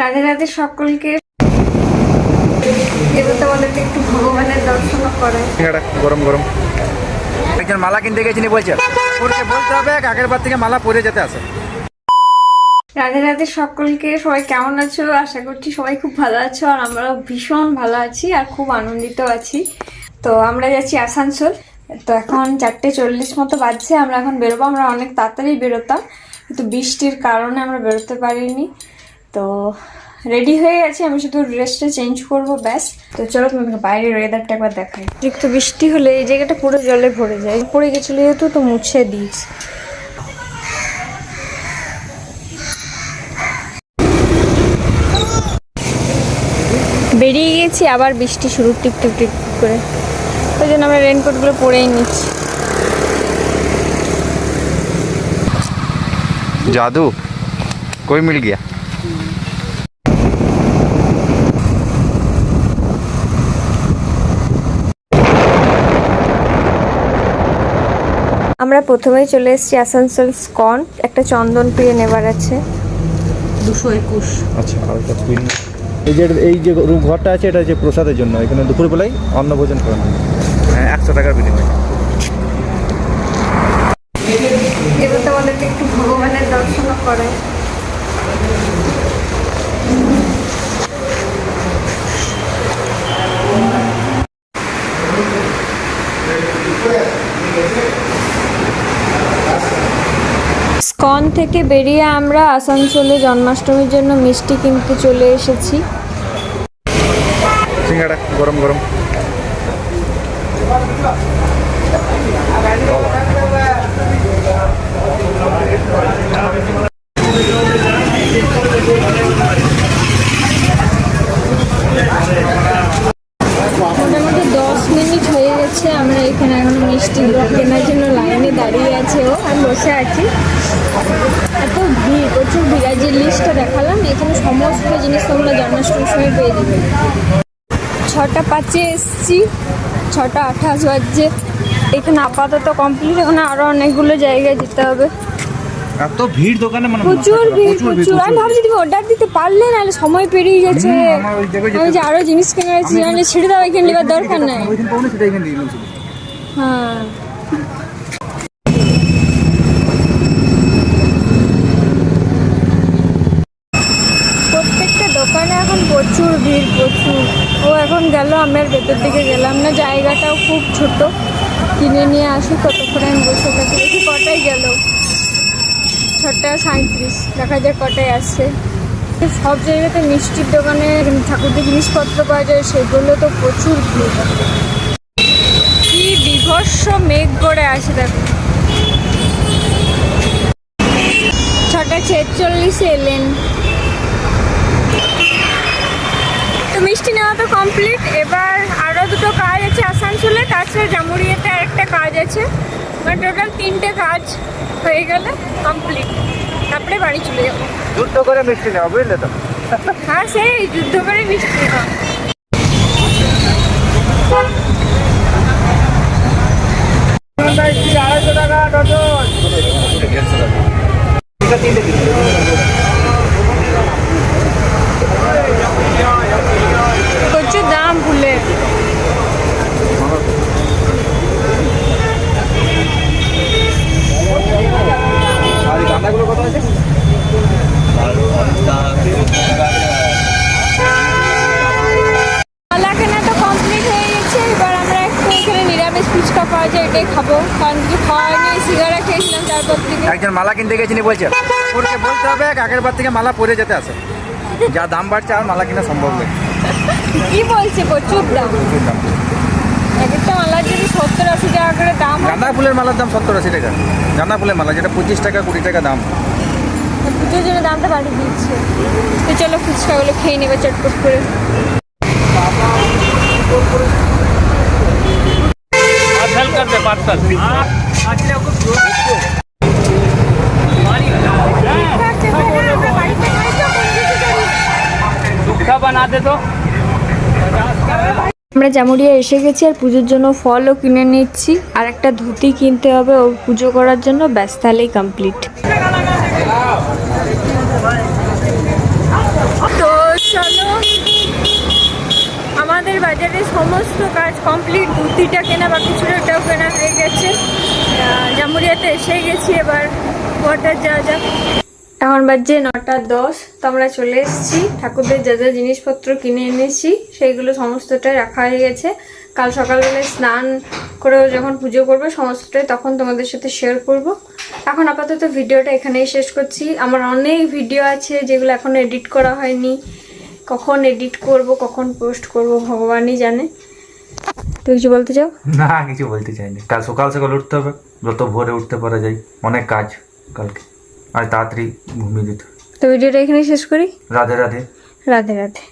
রাধে রাধে সকলকে। এবার তোমাদেরকে একটু ভগবানের দর্শন করে গরম গরম। একজন মালা কিনতে গেছিনি বলছে ওরকে বলতে হবে আগের বার থেকে মালা পরে যেতে আসে রাধে রাধে সকলকে সবাই কেমন আছো? আশা করছি সবাই খুব ভালো আছো আর আমরাও ভীষণ ভালো আছি আর খুব আনন্দিত আছি। তো আমরা যাচ্ছি আসানসোল। তো এখন চারটে চল্লিশ মতো বাজছে আমরা এখন বেরোবো আমরা অনেক তাড়াতাড়ি বেরোতাম। কিন্তু বৃষ্টির কারণে আমরা বেরোতে পারিনি। তো রেডি হয়ে গেছি আমি শুধু ড্রেসটা চেঞ্জ করব ব্যাস। তো চলো তোমাকে বাইরের ওয়েদারটা একবার দেখাই। অতিরিক্ত বৃষ্টি হলে এই জায়গাটা পুরো জলে ভরে যায়। পড়ে গেছিল যেহেতু তো মুছে দিস বেরিয়ে গেছি আবার বৃষ্টি শুরু টিপ টিপ টিপ করে। ওই জন্য আমরা রেনকোটগুলো পরেই নিচ্ছি। জাদু কই মিল গিয়া? আমরা প্রথমেই চলে এসেছি আসানসোল স্কন। একটা চন্দন প্রিয় নেবার আছে। দুশো একুশ। আচ্ছা আর একটা কুইন এই যে এই যে রুম ঘরটা আছে এটা হচ্ছে প্রসাদের জন্য এখানে দুপুরবেলায় অন্ন ভোজন করানো হ্যাঁ। একশো টাকার বিনিময়ে। এবার তোমাদেরকে একটু ভগবানের দর্শন করে স্কন থেকে বেরিয়ে আমরা আসানসোলে জন্মাষ্টমীর জন্য মিষ্টি কিনতে চলে এসেছি। গরম গরম মোটামুটি দশ মিনিট হয়ে গেছে আমরা এখানে এখন মিষ্টি কেনার জন্য লাইনে দাঁড়িয়ে আছে ও আমি বসে আছি। এত ভিড় প্রচুর ভিড়। আর যে লিস্টটা দেখালাম এখানে সমস্ত জিনিস তোমরা জন্মাষ্টমীর সময় পেয়ে যাবে। ছটা পাঁচে এসছি ছটা আঠাশ বাজছে। এখানে আপাতত কমপ্লিট এখন আরও অনেকগুলো জায়গায় যেতে হবে। এত ভিড় দোকানে মানে প্রচুর ভিড় প্রচুর আমি ভাবছি তুমি অর্ডার দিতে পারলে সময় পেরিয়ে আমি যে আরও জিনিস আমি ছেড়ে দাও এখানে নেবার দরকার নাই। হ্যাঁ প্রত্যেকটা দোকানে এখন প্রচুর ভিড় প্রচুর ও আমরা ভেতর দিকে গেলাম না, জায়গাটাও খুব ছোট। কিনে নিয়ে আসি, ততক্ষণে আমি বসে থাকি। দেখি কটাই গেল। ছটা সাঁত্রিশ দেখা যায় কটায় আসছে সব জায়গাতে মিষ্টির দোকানে ঠাকুরদের জিনিসপত্র পাওয়া যায়, সেগুলো তো প্রচুর কি বিভৎস মেঘ করে আসে, দেখো। ছটা ছেচল্লিশে এলেন তো মিষ্টি নেওয়া তো কমপ্লিট এবার আরও দুটো কাজ আছে আসানসোলে তাছাড়া জামুরিয়াতে আরেকটা কাজ আছে। মানে টোটাল তিনটে কাজ হয়ে গেলে কমপ্লিট তারপরে বাড়ি চলে যাব। যুদ্ধ করে মিষ্টি নেওয়া বুঝলে তো? হ্যাঁ সেই যুদ্ধ করে মিষ্টি নেওয়া আড়াইশো টাকা ডজন এটা তিনটে দিন প্রচুর দাম ফুলের আর এই গাঁদাগুলো কত আছে মালা কেনা তো কমপ্লিট হয়ে গেছে এবার আমরা একটু এখানে নিরামিষ ফুচকা পাওয়া যায় এটাই খাব কারণ কিছু খাওয়া হয়নি সিঙ্গারা খেয়েছিলাম তারপর থেকে একজন মালা কিনতে গেছি বলছে ওরকে বলতে হবে কাকের বার থেকে মালা পরে যেতে আসে। যা দাম বাড়ছে আর মালা কিনা সম্ভব নয়। কি বলছে? প্রচুর দাম। মালার সত্তর আশি টাকা করে দাম গাঁদা ফুলের মালার দাম সত্তর আশি টাকা। গাঁদা ফুলের মালা যেটা পঁচিশ টাকা কুড়ি টাকা দাম। দামটা বাড়িয়ে খেয়ে নেবে আমরা জামুরিয়া এসে গেছি আর পুজোর জন্য ফলও কিনে নিচ্ছি। আর একটা ধুতি কিনতে হবে ও পুজো করার জন্য। ব্যস্ত হলেই কমপ্লিট তো চলো, আমাদের বাজারে সমস্ত কাজ কমপ্লিট ধুতিটা কেনা বা কিছুটাও কেনা হয়ে গেছে। জামুরিয়াতে এসে গেছি এবার, বর্ডার যাওয়া যাক। এখন বাজছে নটা দশ, তো আমরা চলে এসেছি। ঠাকুরদের যা যা জিনিসপত্র কিনে এনেছি, সেইগুলো সমস্তটাই রাখা হয়ে গেছে। কাল সকালবেলায় স্নান করে যখন পুজো করব, সমস্তটাই তখন তোমাদের সাথে শেয়ার করব। এখন আপাতত ভিডিওটা এখানেই শেষ করছি। আমার অনেক ভিডিও আছে যেগুলো এখনও এডিট করা হয়নি। কখন এডিট করব, কখন পোস্ট করব, ভগবানই জানে। তুই কিছু বলতে চাও? না, কিছু বলতে চাইনি। কাল সকাল সকাল উঠতে হবে, যত ভোরে উঠতে পারা যায়। অনেক কাজ কালকে। আর তাড়াতাড়ি ঘুমিয়ে দিতে। তো ভিডিওটা এখানেই শেষ করি। রাধে রাধে। রাধে রাধে।